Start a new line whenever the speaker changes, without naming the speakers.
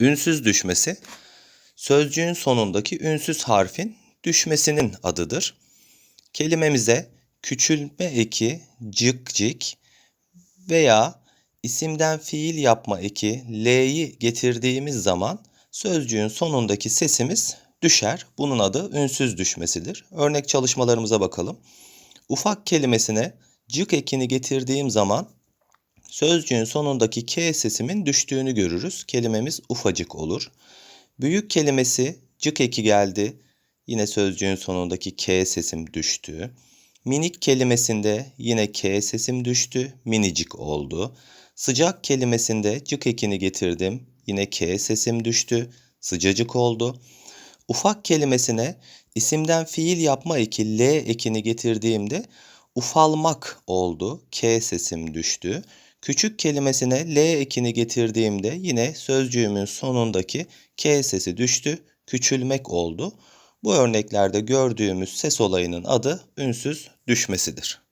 Ünsüz düşmesi, sözcüğün sonundaki ünsüz harfin düşmesinin adıdır. Kelimemize küçülme eki cık veya isimden fiil yapma eki l'yi getirdiğimiz zaman sözcüğün sonundaki sesimiz düşer. Bunun adı ünsüz düşmesidir. Örnek çalışmalarımıza bakalım. Ufak kelimesine cık ekini getirdiğim zaman sözcüğün sonundaki k sesimin düştüğünü görürüz. Kelimemiz ufacık olur. Büyük kelimesi cık eki geldi. Yine sözcüğün sonundaki k sesim düştü. Minik kelimesinde yine k sesim düştü. Minicik oldu. Sıcak kelimesinde cık ekini getirdim. Yine k sesim düştü. Sıcacık oldu. Ufak kelimesine isimden fiil yapma eki L ekini getirdiğimde ufalmak oldu. K sesim düştü. Küçük kelimesine L ekini getirdiğimde yine sözcüğümün sonundaki K sesi düştü. Küçülmek oldu. Bu örneklerde gördüğümüz ses olayının adı ünsüz düşmesidir.